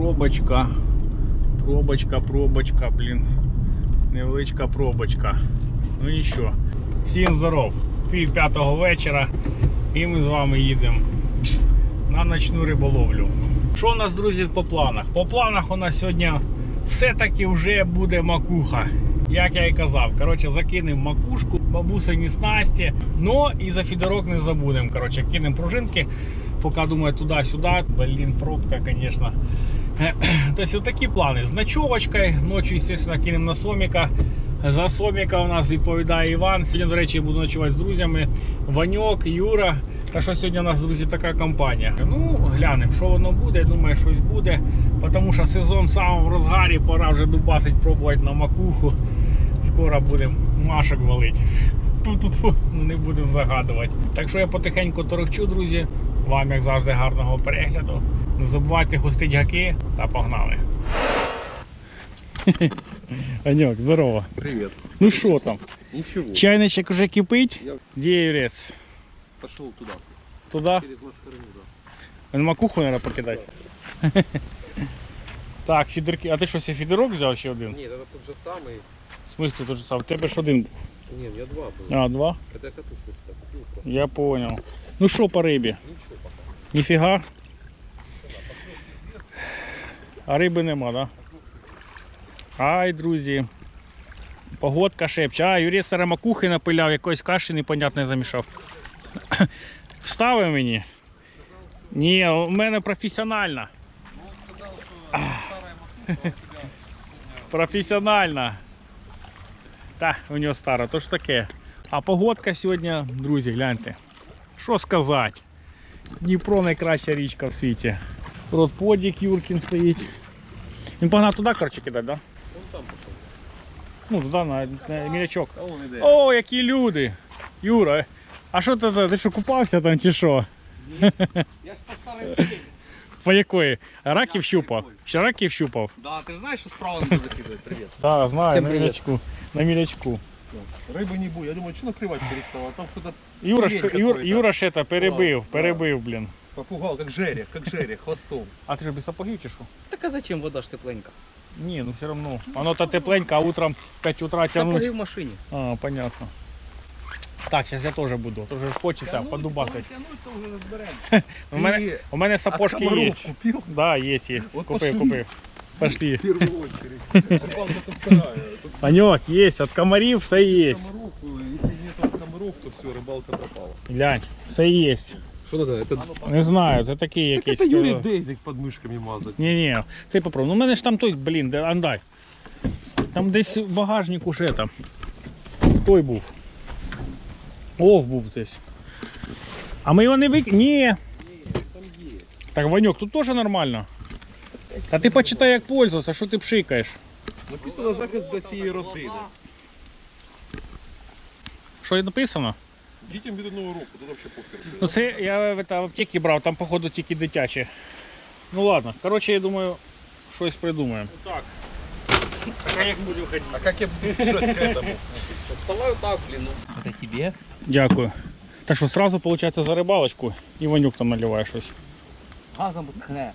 Пробочка. Пробочка, пробочка, блін. Невеличка пробочка. Ну нічого. Всім здоров. Пів п'ятого вечора. І ми з вами їдемо на ночну риболовлю. Що у нас, друзі, по планах? По планах у нас сьогодні все-таки вже буде макуха. Як я і казав, коротше, закинемо макушку, бабусині снасті, но і за фідерок не забудемо. Коротше, кинемо пружинки, поки думаю туди-сюди. Блін, пробка, звісно. Тобто, вот такі плани. З ночовочкою, ночі, звісно, кинемо на Соміка. За Соміка у нас відповідає Іван. Сьогодні, до речі, я буду ночувати з друзями. Ваньок, Юра. Так що сьогодні у нас, друзі, така компанія. Ну, глянемо, що воно буде. Думаю, щось буде. Тому що сезон сам в розгарі, пора вже дубасить, пробувати на макуху. Скоро будемо машок валити. Ну не будемо загадувати. Так що я потихеньку торохчу, друзі. Вам, як завжди, гарного перегляду. Не забувайте густить гаки та погнали. Аньок, здорово. Привет. Ну що там? Ничего. Чайничок уже кипить? Я- Де Юрець? Пошел туда. Туди? Через машкарину, да. Він макуху треба покидати. Так, фідерки. А ти що, себе фідерок взяв ще один? Нет, это тот же самый. В смысле тот же сам? У тебе ж один. був. Нет, я два был. А, два? Это я катушку сюда купил просто. Я понял. Ну що по рибі? Ніфіга. А риби нема, да? Ай, друзі. Погодка шепче. А, Юрій Сарамакухи напиляв, якоїсь каші непонятної замішав. Вставив мені. Ні, у мене професіональна. Професіональна. Та, у нього стара, то ж таке. А погодка сьогодні, друзі, гляньте. Що сказати? Дніпро найкраща річка в світі. Родподік Юркін стоїть. Він погнав туди, коротше, кидати, да? Вон там пошел. Ну, туди на, на мілячок. О, які люди! Юра, а що ти, ти що купався там чи що? Я ж по старой схеме. По якої? Раків щупав? Ще раків щупав? Да, ты же знаешь, что справа надо закидывать. Привет. Так, знаю, Всім на привіт. мілячку. На мілячку. Рыбы не будет. Я думаю, что накрывать перестал. А там кто-то Юра, ж, Тюлень Юр, какой-то. Юра ж это перебив, Да. перебив, блін. попугал, как жерех, как жерех, хвостом. А ти ж без сапогів чи що? Так а зачем вода ж тепленька? Ні, ну все одно. Воно то тепленько, а утром в 5 утра тягнуть. Сапоги в машине. А, понятно. Так, зараз я теж буду. Тоже ж хочеться подубасити. Тянуть-то уже разберем. У мене, у мене сапожки є. купил? Да, є, є. От Купив, пошли. купив. Пошли. В первую очередь. Рыбалка тут вторая. Тут Анек, є, від комарів все є. комаров, если нет комаров, то все, рыбалка пропала. Глянь, все є. Что надо? Это, Не знаю, це такий так якийсь. это Юрий е, Дейзик под мышками мазать. Ні, ні, цей попробуй. Ну, у мене ж там той, блін, де андай. Там десь в багажнику ще там. Той був. Ов був десь. А ми його не вик... Ні. там есть. Так, Ваньок, тут теж нормально. Та ти почитай, як пользуватися, що ти пшикаєш. Написано захист до цієї родини. Що є написано? Дітям від одного року, тут вообще похер. Ну це я в, это, в аптеці брав, там походу тільки дитячі. Ну ладно, коротше, я думаю, щось придумаємо. Так. Так а як будемо ходити? А как я буду бежать к этому? Вставай так, блин. Ну. Это тебе? Дякую. Так що сразу, виходить, за рибалочку і Ванюк там наливає щось. Газом ткне.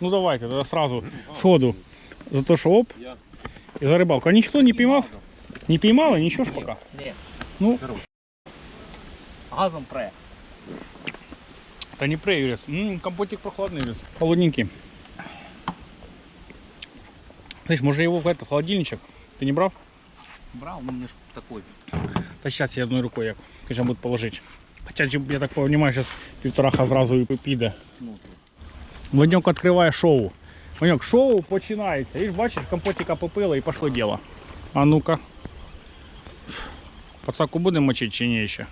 Ну давайте, тогда сразу сходу. За то, що оп, Я. і за рибалку. А ніхто не піймав? Не піймали? Нічого ж поки. Нет. Ну, Газом пре. та не прей, Юрец. М, компотик прохладний, Юрец. Холодненький. Слышь, може його в это, в холодильничок? Ти не брав? Брал, ну мне ж такой. Та зараз я одною рукою як. Кажу, буду положити. Хоча, я так понимаю, зараз півтораха зразу і піде. Ну, Ваньок відкриває шоу. Ваньок, шоу починається. І ж бачиш, компотика попила і пошло діло. А ну-ка. Пацаку будемо мочити чи ні ще?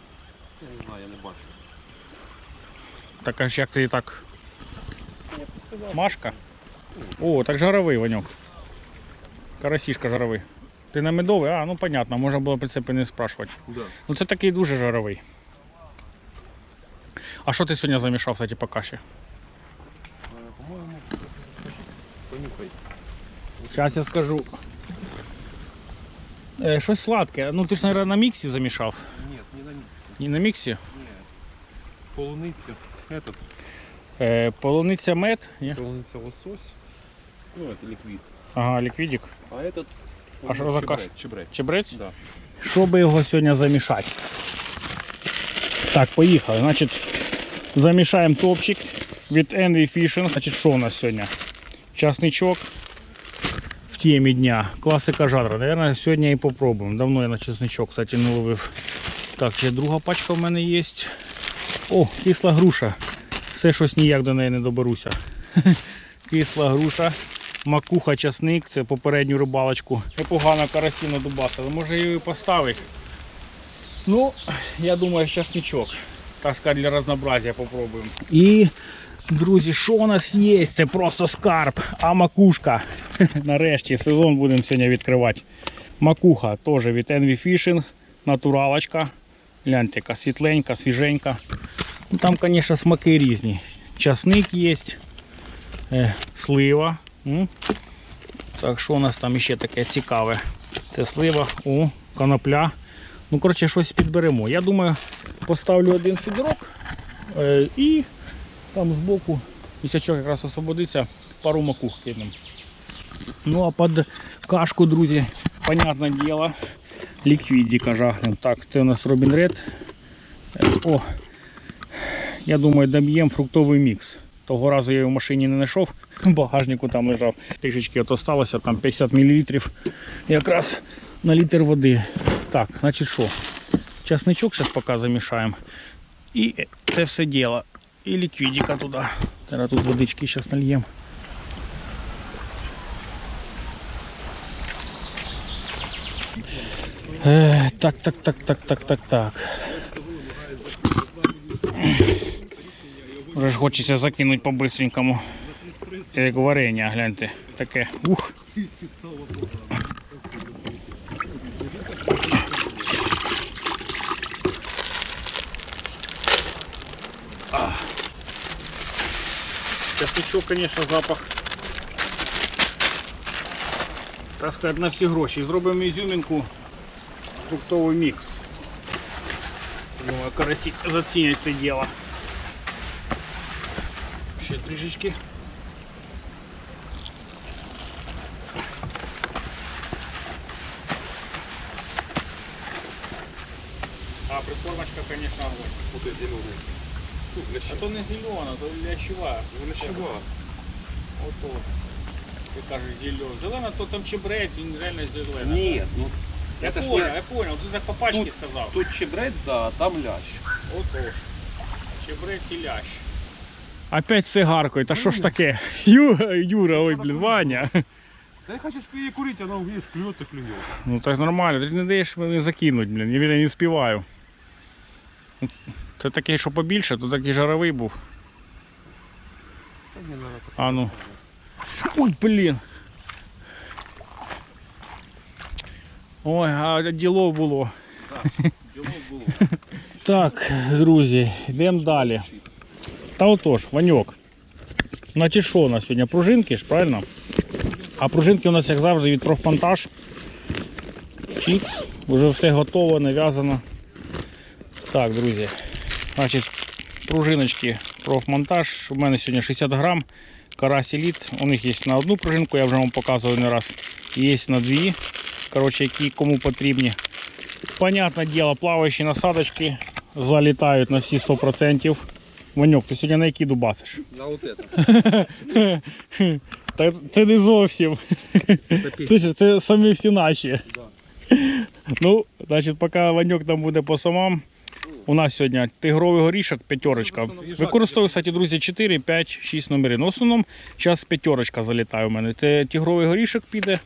Я не знаю, я не бачу. Так аж як ти так. Машка? О, так жаровий Ваньок. Карасішка жаровий. Ти на медовий? А, ну понятно, можна було в принципі не спрашувати. Да. Ну це такий дуже жаровий. А що ти сьогодні замішав, кстати, по каші? Е, По-моєму, понюхай. Зараз я скажу. Е, щось сладке. Ну ти ж, мабуть, на міксі замішав. Нет, не на миксе. Не на міксі? Нет. Полуниця. Этот. Е, полуниця мед. Ні? Полуниця лосось. Ну, это ликвид. Ага, ліквідик. А этот... А що за каша? Чебрec. Чебрec. Чебрець? Да. Щоб його сьогодні замішати. Так, поїхали. Значить, замішаємо топчик від Envy Fishing. Значить, що у нас сьогодні? Часничок в дня. Класика жанру. Наверное, сьогодні і попробуємо. Давно я на чесничок, кстати, не ловив. Так, ще друга пачка в мене є. О, кисла груша. Все щось ніяк до неї не доберуся. Кисла груша. Макуха, часник, це попередню рибалочку. Непогано карасіно дубасили. Може її поставити. Ну, я думаю, часничок. Так сказати, для разнообразия попробуємо. І, друзі, що у нас є? Це просто скарб. А макушка. Нарешті сезон будемо сьогодні відкривати. Макуха теж від Envy Fishing. Натуралочка. Гляньте, яка світленька, свіженька. Ну, там, звісно, смаки різні. Часник є, е, слива. Так, що у нас там ще таке цікаве? Це слива, о, конопля. Ну, коротше, щось підберемо. Я думаю, поставлю один фідерок е, і там збоку, місячок якраз освободиться, пару макух кинемо. Ну а під кашку, друзі, понятне діло, ліквідіка жахнем. Так, це у нас Робін Ред. О, я думаю, доб'ємо фруктовий мікс. Того разу я його в машині не знайшов, в багажнику там лежав. Трішечки от осталося, там 50 мл. Якраз на літр води. Так, значить що? Часничок зараз поки замішаємо. І це все діло. І ліквідика туди. Зараз тут водички зараз нальємо. Е, так, так, так, так, так, так, так. Вже ж хочеться закинути по-бистренькому. Як варення, гляньте. Таке. Ух. Часничок, конечно, запах. Так сказати, на всі гроші. Зробимо ізюмінку, фруктовий мікс. Думаю, карасі зацінять це діло. Ще трішечки. А, прикормочка, конечно, огонь. Вот это зеленый. Ну, для А то не зелена, то лящева. Для щева. Ото. Ти кажеш зелена. Зелена, то там чебрець, він реально зелена. Нет, ну Я это ж понял, не- я понял, ти так по пачці Тут- сказав. тут чебрец, да, а там лящ. Ото. Чебрець і лящ. Опять цигаркою, та що ж таке? Юра, Юра, ой, блін, Ваня. Да хочешь ее курить, она, видишь, клюет и клюет. Ну так нормально, ти не даєш мені закинуть, блін, я не співаю. Це такий, що побільше, то такий жаровий був. Так. А ну. Ой, блін. Ой, а діло було. Делов было. Так, друзі, йдемо далі. Та отож, Ваньок. Значить, що у нас сьогодні? Пружинки ж, правильно? А пружинки у нас, як завжди, від профмонтаж. Чікс, вже все готово, нав'язано. Так, друзі. Значить, пружиночки профмонтаж. У мене сьогодні 60 грам. Карась еліт. У них є на одну пружинку, я вже вам показував не раз. Є на дві. Коротше, які кому потрібні. Понятное дело, плавающие насадочки залітають на всі 100%. Ваньок, ти сьогодні на які дубасиш? На вот это. Та це не зовсім. Це, це самі всі наші. Да. Ну, значить, поки Ваньок там буде по самам. У нас сьогодні тигровий горішок, п'ятерочка. Використовую, кстати, друзі, 4, 5, 6 номерів. Ну, в основному зараз п'ятерочка залітає у мене. Це тигровий горішок піде,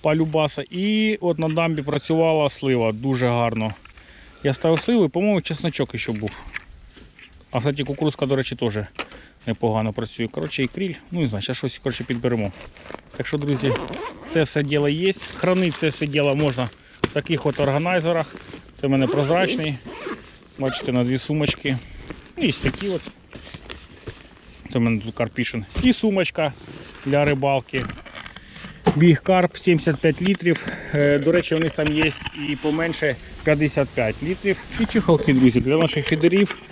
палюбаса. І от на дамбі працювала слива дуже гарно. Я ставив сливу і, по-моєму, чесночок ще був. А, кстати, кукурузка, до речі, теж непогано працює. Коротше, і кріль, ну знаю, зараз щось коротше, підберемо. Так що, друзі, це все діло є. Хранити це все діло можна в таких от органайзерах. Це в мене прозрачний. Бачите, на дві сумочки. І ось такі от. Це в мене тут карпішин. І сумочка для рибалки. Біг карп 75 літрів. Е, До речі, у них там є і поменше 55 літрів. І чехолки, друзі, для наших фідерів.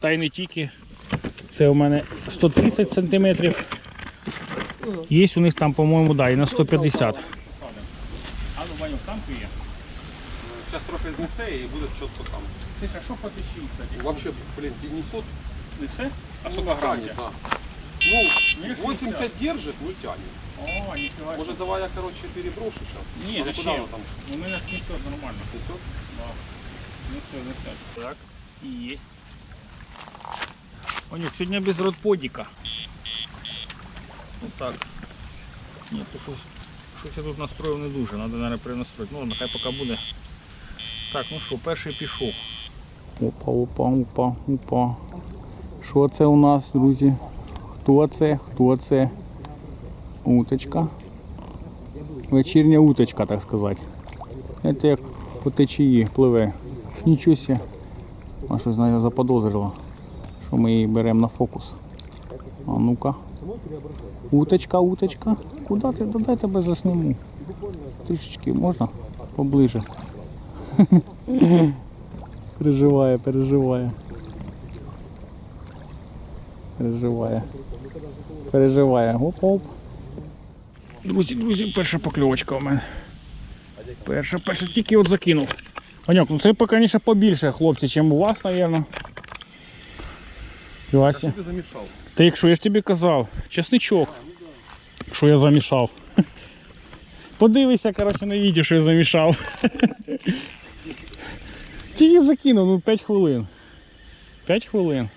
Та й не тільки. Це у мене 130 см. Є у них там, по-моєму, да, і на 150. А ну, Ванюк, там є. Зараз трохи знесе і буде чітко там. Ти що по течії, кстати? Вообще, блин, несет. Несе? А ну, сколько да. Ну, 80 держит, ну тянет. О, ніфіга. Может, давай я, короче, переброшу сейчас. Куда зачем? оно там? У мене несет нормально. Несет? Да. Несет, несет. Так, і є. Ванюк, сьогодні без родподіка. Ну так. Ні, то щось, щось я тут настроїв не дуже, треба, мабуть, перенастроїти. Ну, нехай поки буде. Так, ну що, перший пішов. Опа, опа, опа, опа. Що це у нас, друзі? Хто це? Хто це? Уточка. Вечірня уточка, так сказати. Це як по течії пливе. Нічого себе. А що знаю, заподозрила, що ми її беремо на фокус. А ну-ка. Уточка, уточка. Куди ти? Да дай тебе засниму. Трішечки можна поближе. переживає, переживає. Переживає. Переживає. Оп-оп. Друзі, друзі, перша покльовочка у мене. Перша, перша, тільки от закинув. Ваньок, ну це, звісно, побільше, хлопці, ніж у вас, мабуть. Вася. Та якщо я ж тобі казав, чесничок. Що я замішав. Подивися, коротше, на відео, що я замішав. Тільки закинув, ну 5 хвилин. 5 хвилин.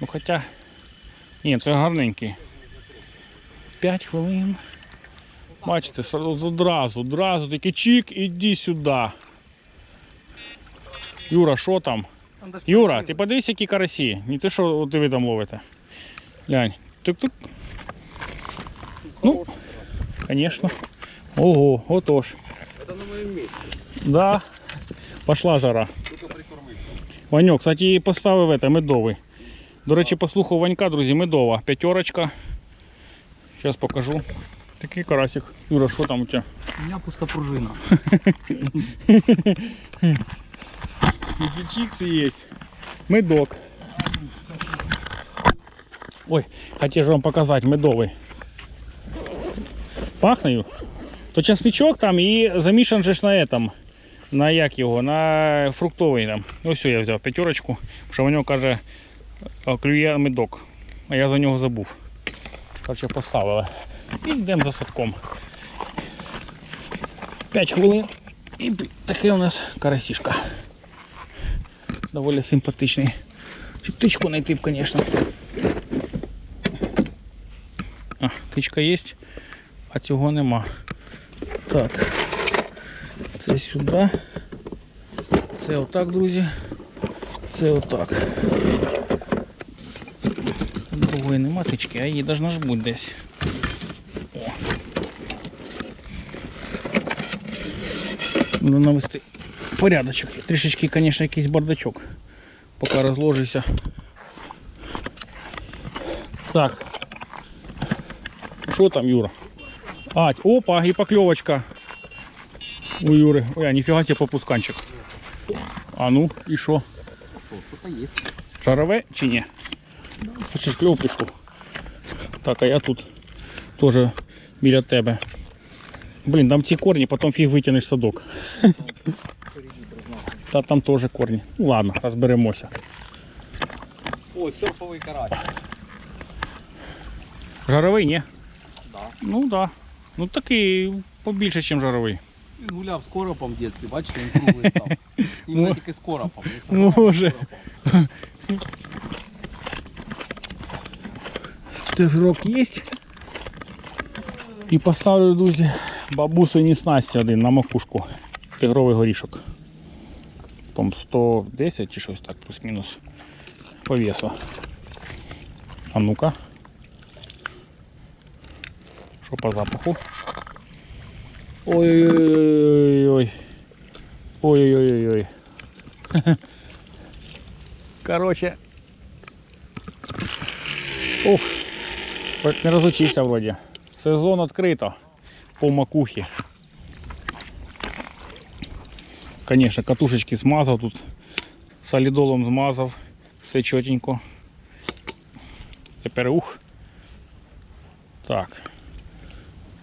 Ну хоча. Ні, це гарненький. 5 хвилин. Бачите, сразу- одразу, одразу такий чик, іди сюди. Юра, що там? Юра, ти подивись, які карасі. Не те, що от ви там ловите. Глянь. Тук-тук. Ну, звісно. Ого, отож. Это на моем месте. Да. Пошла жара. Ваньок, кстати, поставив это, медовий. До речі, послухав Ванька, друзі, медова. П'ятерочка. Зараз покажу. Такий карасик. Юра, що там у тебе? У меня пустопружина. Які чикси є. Медок. Ой, хотів ж вам показати медовий. Пахне? То часничок там і замішан же ж на этом. На як його, на фруктовий там. Ось я взяв п'ятерочку, що в нього каже клює медок. А я за нього забув. Короче, поставили. І йдемо за садком. 5 хвилин. І такий у нас карасішка. Доволі симпатичний. Чи птичку знайти б, звісно. А, птичка є, а цього нема. Так. Це сюди. Це отак, друзі. Це отак. Другої нема тички, а її должна ж бути десь. О. Надо навести порядочок. Трішечки, звісно, якийсь бардачок. Поки розложуся. Так. Що там, Юра? А, опа, і покльовочка. У Юри. Ой, а ніфіга себе попусканчик. А ну, і що? Что-то. Шарове чи ні? Хочеш кльов пішов. Так, а я тут теж біля тебе. Блін, там ці корні, потім фіг витягнеш садок. Та там теж корні. Ну ладно, розберемося. Ой, серфовый карась. Жаровий, ні? Да. Ну так. Да. Ну такий побільше, ніж жаровий. Він гуляв з коропом в дитинстві, бачите, він круглий став. Іменно тільки з коропом. не з Ну, коропом, може. з коропом. Тижрок є. І поставлю, друзі, бабусині снасті один на макушку. Тигровий горішок. Там 110 чи щось так, плюс-мінус по весу. А ну-ка. Що по запаху? Ой-ой-ой-ой-ой. Ой-ой-ой-ой. Короче. Ух. Не розучився вроді. Сезон відкрито. По макухі. Конечно, катушечки змазав тут. Солідолом змазав. Все чотенько. Тепер ух. Так.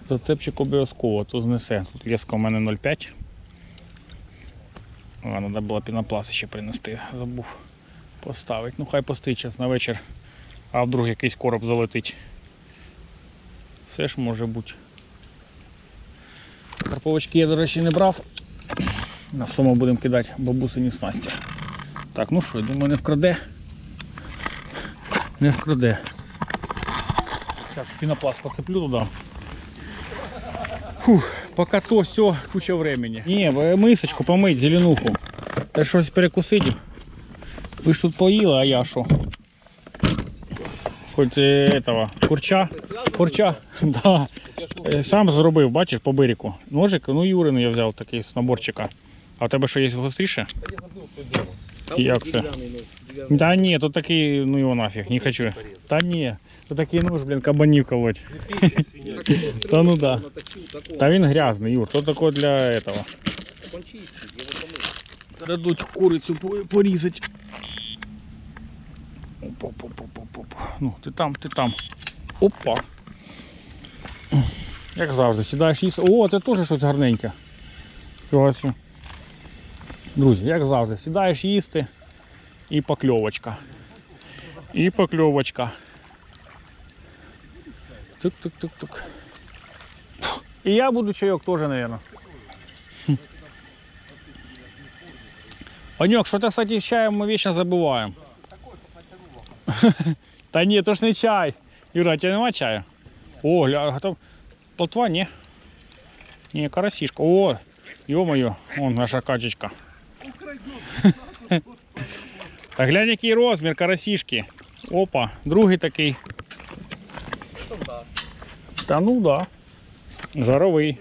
Зацепчик обов'язково, то знесе. Тут леска у мене 0,5. А, треба було пінопласт ще принести, забув поставити. Ну хай постоїть час на вечір, а вдруг якийсь короб залетить. Все ж може бути. Карповочки я, до речі, не брав. На суму будемо кидати бабусині снасті. Так, ну що, думаю, не вкраде. Не вкраде. Зараз пінопласт поцеплю туди. Фух, поки то все, куча времени. Не, ви мисочку помить, зеленуху. Та щось перекусити. Ви ж тут поїли, а я що? Хоч е, этого, курча. Курча, да. Е, Сам зробив, бачиш, по бирику. Ножик, ну Юрину я взяв такий з наборчика. А у тебе що є гостріше? Як це? Та ні, тут такий, ну його нафіг, не хочу. Та ні, тут такий нож, блін, кабанів колоть. Та ну да. Та він грязний, Юр, то таке для этого. Дадуть курицю по- порізати. Ну, ти там, ти там. Опа. Як завжди, сідаєш їсти. О, це теж щось гарненьке. Чого собі. Друзі, як завжди, сідаєш їсти і покльовочка. І покльовочка. Тук-тук-тук-тук. І я буду чайок теж, наверное. Ванек, что-то, кстати, с чаем мы вечно забываем. Та ні, то ж не чай. Юра, а тебе нема чаю? О, гля, а там плотва, ні? Ні, карасішка. О, ё-моё, вон наша качечка. Та глянь, який розмір карасішки. Опа, другий такий. Та ну да. Жаровий.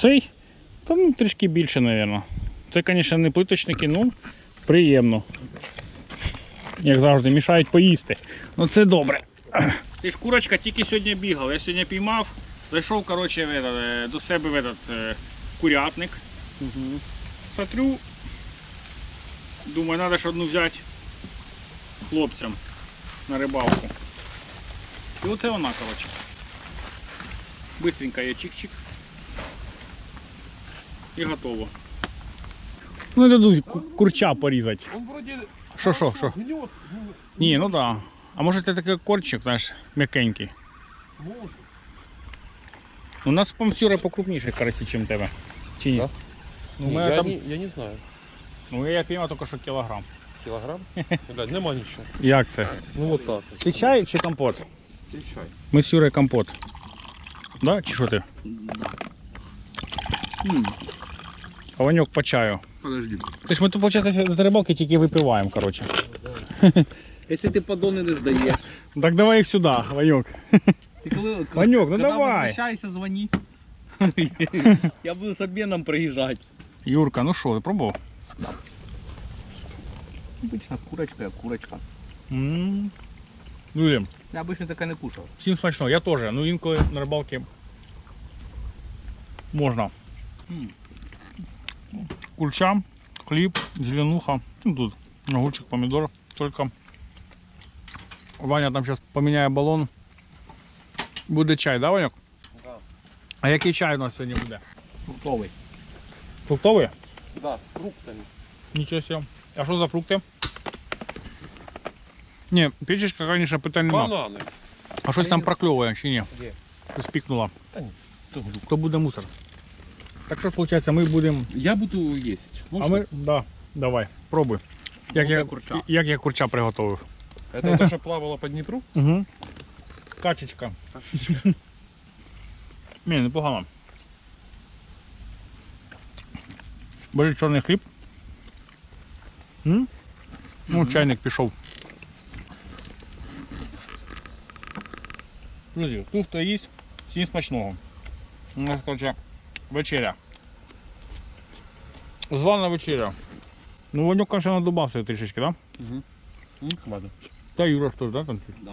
Цей? Та ну трішки більше, мабуть. Це, звісно, не плиточники, ну приємно. Як завжди, мішають поїсти. Ну це добре. Ти ж курочка тільки сьогодні бігав. Я сьогодні піймав, зайшов коротше, в этот, е, до себе в этот, е, курятник. Смотрю, думаю, треба ж одну взяти хлопцям на рибалку. І оце вона, коротше. Быстренько я чик-чик. І готово. Ну, дадуть ку- курча порізати. Он вроде Що, що, що? гнет. ну, Ні, ну да. А може це такий корчик, знаєш, м'якенький. Может. У нас помсюри покрупніші карасі, ніж тебе. Чи ні? Да? Ну, Не, я, там... не, я не знаю. ну я піймав тільки що кілограм. Килограмм? Блядь, нема ничего. Як це? Ну вот так. Ти чай чи компот? И чай. Ми з Юрою компот. Да? Чи що ти? А Ваньок по чаю. Подожди. Ти ж ми тут, виходить, до рибалки тільки випиваємо, коротше. Якщо ти подони не здаєш. Так давай їх сюди, Ваньок. Ти коли, Ваньок, ну коли давай. возвращайся, звони. Я буду з обменом приїжджати. Юрка, ну що, ти пробував? Обычно курочка, як курочка. М. Друзі, Я обычно таке не кушав. всім смачно, я теж. Ну інколи на рибалці можна. Кульча, хліб, зеленуха. Ну тут огурчик, помідор. Тільки Ваня там зараз поміняє балон. Буде чай, да, Ваньок? Да. А який чай у нас сьогодні буде? Фруктовий. Фруктовий? Да, с фруктами. Нічого себе. А що за фрукти? Ні, печечка, звісно, питань нема. Бананы. А щось там прокльовує чи ні? Де? Щось пікнуло. Та ні, то глюк. То буде мусор. Так що, виходить, ми будемо. Я буду есть. А ми. Да, давай, пробуй. Як я, курча. як я курча приготував. Это то, что плавало по Днепру? Угу. Качечка. Ні, непогано. Бери чорний хліб. М? Ну, чайник пішов. Друзі, тут хто їсть, всім смачного. У нас, коротше, вечеря. Звана вечеря. Ну, Ванюк, конечно, надубався трішечки, так? Угу. Ладно. Та Юра ж да, там? Да.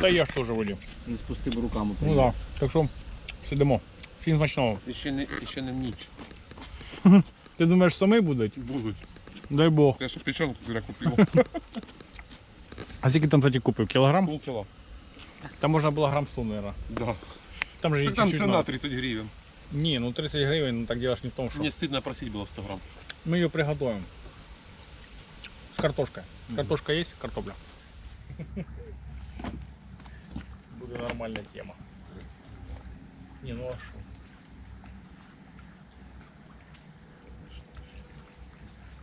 Та я ж теж волів. Не з пустими руками. Ну так. Да. Так що сидимо. Всім смачного. Еще не, еще не ніч. Ти думаєш, самі будуть? Будуть. Дай Бог. Я ще печенку зря купив. А скільки там тоді купив? Кілограм? Полкило. Там можна було грам 100, мабуть. Да. Там же Так там чуть-чуть цена надо. 30 гривен. Ні, ну 30 гривень, ну так делаешь не в тому, що. Мне стыдно просить было 100 грамм. Мы ее приготовим. С картошкой. Картошка есть? Картопля. Будет нормальная тема. Не, ну а что?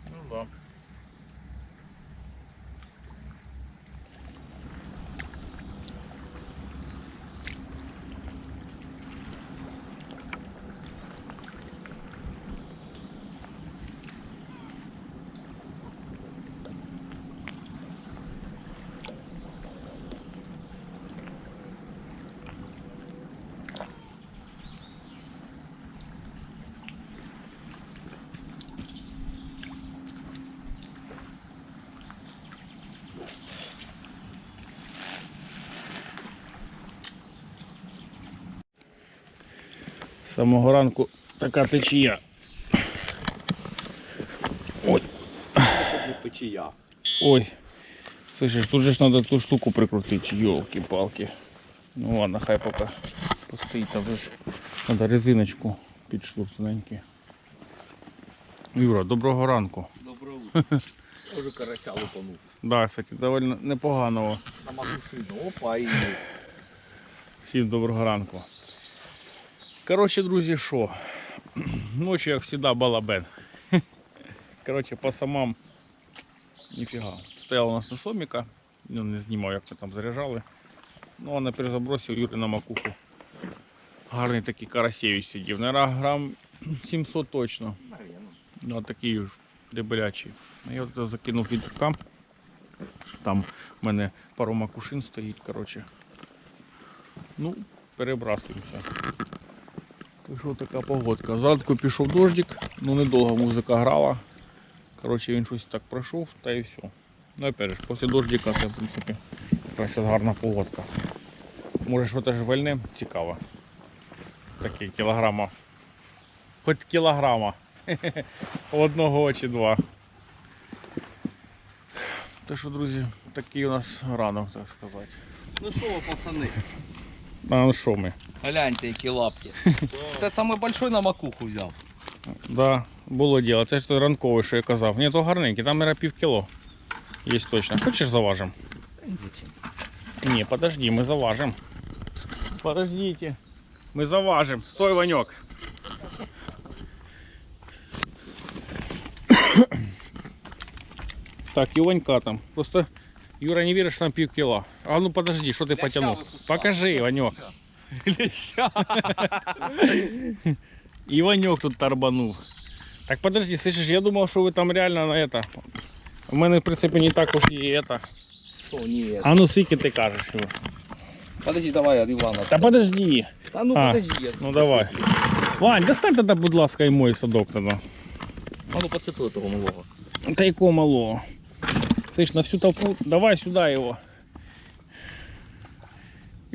Ну да. Самого ранку така течія. Ой, Печія. ой. Слышишь, тут же ж надо ту штуку прикрутить, елки-палки. Ну ладно, хай пока постоїть, там же ж надо резиночку підштурцненькі. Юра, доброго ранку. Доброго утра. Тоже карася лупанув. Да, кстати, довольно непоганого. Сама кушина. Опа, і є. Всім доброго ранку. Коротше, друзі, що? Ночі, як завжди, балабен. Коротше, по самам ніфіга. Стояла у нас на соміка, ну, не знімав, як ми там заряджали. Ну, а на перезабросі у Юри на макуху. Гарний такий карасєвич сидів. Наверное, грам 700 точно. Ну, такий ж дебелячий. Ну, Я закинув вітрка. Там в мене пару макушин стоїть, коротше. Ну, перебрасуємося. Що така погодка. Зранку пішов дождик, ну недовго музика грала. Коротше, він щось так пройшов, та і все. Ну опять же, після дождика це в принципі зараз гарна погодка. Може що теж вальне, цікаво. Такі кілограма. Хоч кілограма. Одного чи два. Так що, друзі, такий у нас ранок, так сказати. Ну що ви, пацани? А ну що ми? Гляньте, які лапки. Ти самий большой на макуху взяв. Да, було діло. Це ж той ранковий, що я казав. Ні, то гарненький, там наверное, пів кіло. Є точно. Хочеш заважим? Ні, подожди, ми заважим. Подождите. Ми заважим. Стой, Ваньок. Так, і Ванька там. Просто Юра не вірить, що там пів кіла. А ну подожди, що ти потягнув? Покажи, Ваньок. И Ванек тут торбанув. Так подожди, слышишь, я думал, что вы там реально на это. У мене, в принципі, не так уж і это. Що, ні. А ну скільки ти кажеш, Юр? Подожди, давай, я Івана. Та подожди. Та ну А, подожди. я ну давай. Вань, достань тоді, будь ласка, і мой садок тоді. А ну поцепи того малого. Та якого малого. Ти ж на всю толпу. Давай сюди його.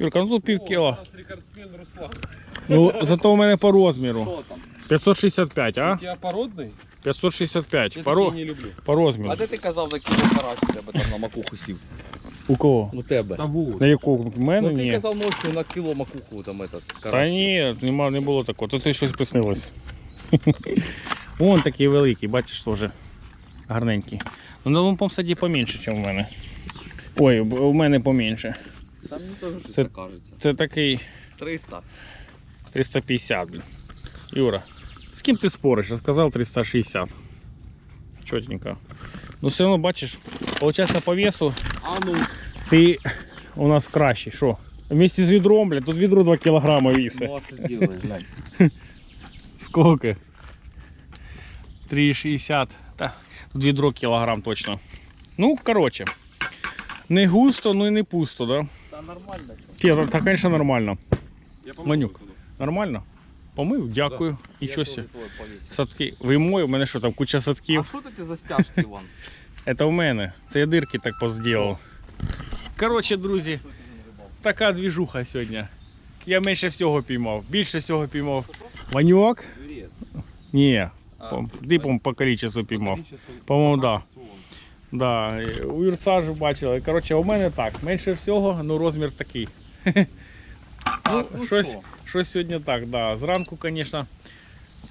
Юрка, ну тут пів рекордсмен Руслан. Ну, зато у мене по розміру. Що там? 565, а? У тебя породный? 565. Я По, ро- такие не люблю. по розміру. А де ти казав на кіло карасі тебе там на макуху сів? У кого? У тебе. На якого? В мене? Ну ти Ні. казав ночью на кіло макуху там этот Та карась. ні, нема, не було такого. То це щось приснилось. Вон такий великий, бачиш, теж гарненький. Ну на лумпом саді поменше, ніж у мене. Ой, б- у мене поменше. Там мені теж щось Це- так кажеться. Це такий 300. 350, блін. Юра, з ким ти спориш? Я сказав 360. Чотенько. Ну все одно бачиш, виходить по весу А ну. ти у нас кращий. Що? Вместе з відром, блядь, тут відро 2 кг вісить. Ну а що зробиш, глянь. Сколько? 3,60. Та, тут відро кілограм точно. Ну, короче. Не густо, ну і не пусто, да? Та нормально. Ті, та, конечно, нормально. Я Манюк. сюда. Нормально? Помив, дякую. Нічого себе. Садки. Ви мой, у мене що там куча А садків. що таке за стяжки, Іван? Це у мене. Це я дирки так позділав. Коротше, друзі, така двіжуха сьогодні. Я менше всього піймав, більше всього піймав. Ваньок? Привіт. Ні. А, По, ти, по, по количеству піймав. По-моєму, да. Сон. Да, і у Юрса ж бачили. Коротше, у мене так. Менше всього, ну розмір такий. Так, ну щось, що? щось сьогодні так, да. Зранку, звісно,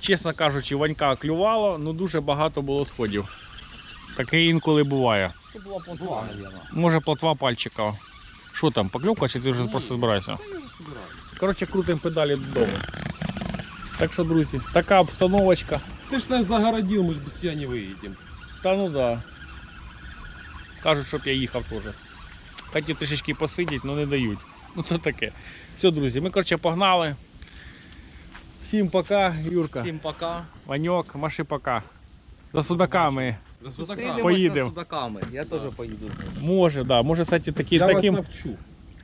чесно кажучи, ванька клювало, ну дуже багато було сходів. Таке інколи буває. Це була плотва, мабуть. Може плотва пальчика. Що там, поклювка, чи ти вже Ні. просто збираєшся? Та я вже собираюсь. Коротше, крутим педалі додому. Так що, друзі, така обстановочка. Ты ж нас загородил, мы ж без тебя не выедем. Та ну да. Кажуть, щоб я їхав теж. Хотів трішечки посидіти, але не дають. Ну це таке. Все, друзі, ми коротше погнали. Всім пока, Юрка. Всім пока. Ваньок, маши пока. За судаками. За Зустрінемося Поїдемо. з судаками. Я теж поїду. Може, да. Може, кстати, такі, Я вас навчу.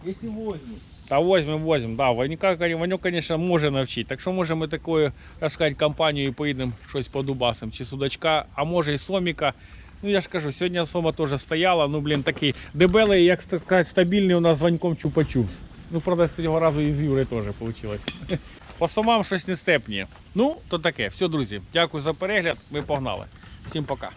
Якщо возьму. Та возьмем, возьмем, да. Ванька, Ваньок, конечно, може навчити. Так що може ми такою, так сказати, компанією поїдемо щось по дубасам, чи судачка, а може і соміка. Ну я ж кажу, сьогодні сома теж стояла, ну блін, такий дебелий, як сказати, стабільний у нас званьком Ваньком чупа-чупс. Ну, правда, цього разу і з Юри теж вийшло. По сомам щось не степні. Ну, то таке. Все, друзі, дякую за перегляд. Ми погнали. Всім пока.